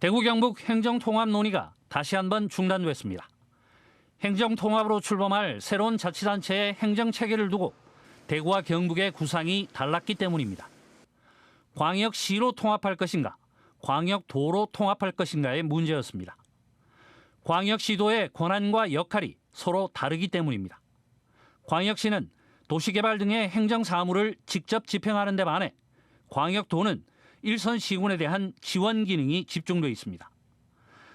대구 경북 행정통합 논의가 다시 한번 중단됐습니다. 행정통합으로 출범할 새로운 자치단체의 행정체계를 두고 대구와 경북의 구상이 달랐기 때문입니다. 광역시로 통합할 것인가, 광역도로 통합할 것인가의 문제였습니다. 광역시도의 권한과 역할이 서로 다르기 때문입니다. 광역시는 도시개발 등의 행정사무를 직접 집행하는 데 반해 광역도는 일선 시군에 대한 지원 기능이 집중돼 있습니다.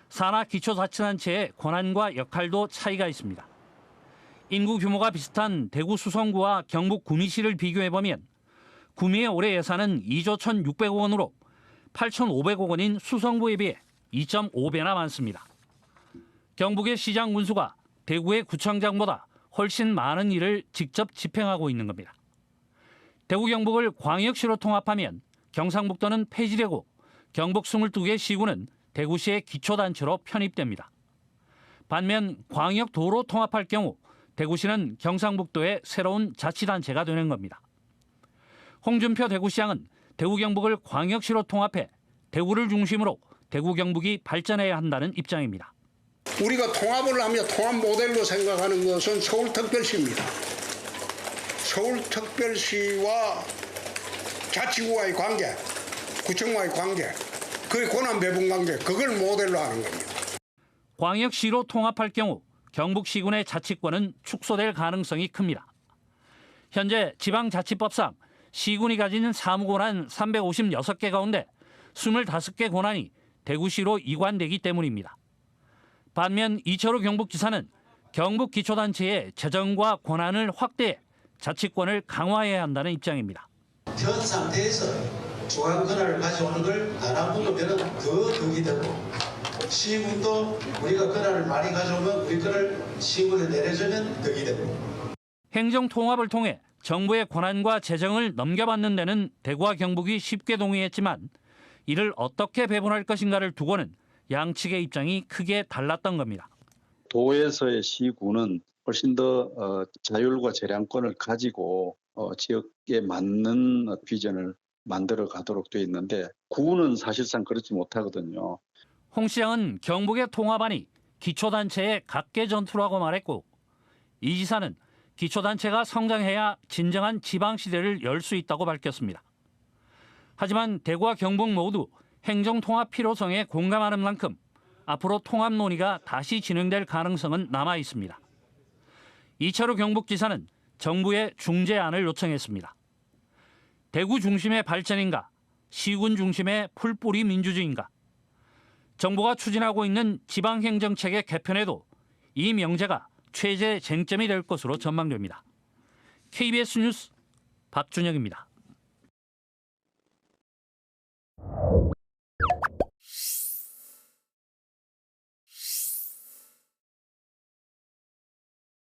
산하 기초자치단체의 권한과 역할도 차이가 있습니다. 인구 규모가 비슷한 대구 수성구와 경북 구미시를 비교해 보면 구미의 올해 예산은 2조 1,600억 원으로 8,500억 원인 수성구에 비해 2.5배나 많습니다. 경북의 시장 군수가 대구의 구청장보다 훨씬 많은 일을 직접 집행하고 있는 겁니다. 대구 경북을 광역시로 통합하면 경상북도는 폐지되고 경북 22개 시군은 대구시의 기초단체로 편입됩니다. 반면 광역도로 통합할 경우 대구시는 경상북도의 새로운 자치단체가 되는 겁니다. 홍준표 대구시장은 대구 경북을 광역시로 통합해 대구를 중심으로 대구 경북이 발전해야 한다는 입장입니다. 우리가 통합을 하며 통합 모델로 생각하는 것은 서울특별시입니다. 서울특별시와 자치구와의 관계, 구청과의 관계, 그의 권한 배분 관계, 그걸 모델로 하는 겁니다. 광역시로 통합할 경우 경북시군의 자치권은 축소될 가능성이 큽니다. 현재 지방자치법상 시군이 가진 사무권한 356개 가운데 25개 권한이 대구시로 이관되기 때문입니다. 반면 이철우 경북지사는 경북 기초단체의 재정과 권한을 확대해 자치권을 강화해야 한다는 입장입니다. 현 상태에서 중앙 권한을 가져오는 걸 별로 더 득이 되고 시군도 우리가 권한을 많이 가져오면 우리 권을 시군에 내려주면 득이 되고 행정 통합을 통해 정부의 권한과 재정을 넘겨받는 데는 대구와 경북이 쉽게 동의했지만 이를 어떻게 배분할 것인가를 두고는 양측의 입장이 크게 달랐던 겁니다. 도에서의 시군은 훨씬 더 어, 자율과 재량권을 가지고 어, 지역에 맞는 비전을 만들어 가도록 되어 있는데 구는 사실상 그렇지 못하거든요. 홍 시장은 경북의 통합안이 기초단체의 각계 전투라고 말했고 이 지사는 기초단체가 성장해야 진정한 지방시대를 열 수 있다고 밝혔습니다. 하지만 대구와 경북 모두 행정통합 필요성에 공감하는 만큼 앞으로 통합 논의가 다시 진행될 가능성은 남아 있습니다. 이철우 경북지사는 정부의 중재안을 요청했습니다. 대구 중심의 발전인가, 시군 중심의 풀뿌리 민주주의인가, 정부가 추진하고 있는 지방행정체계 개편에도 이 명제가 최재 쟁점이 될 것으로 전망됩니다. KBS 뉴스 박준영입니다.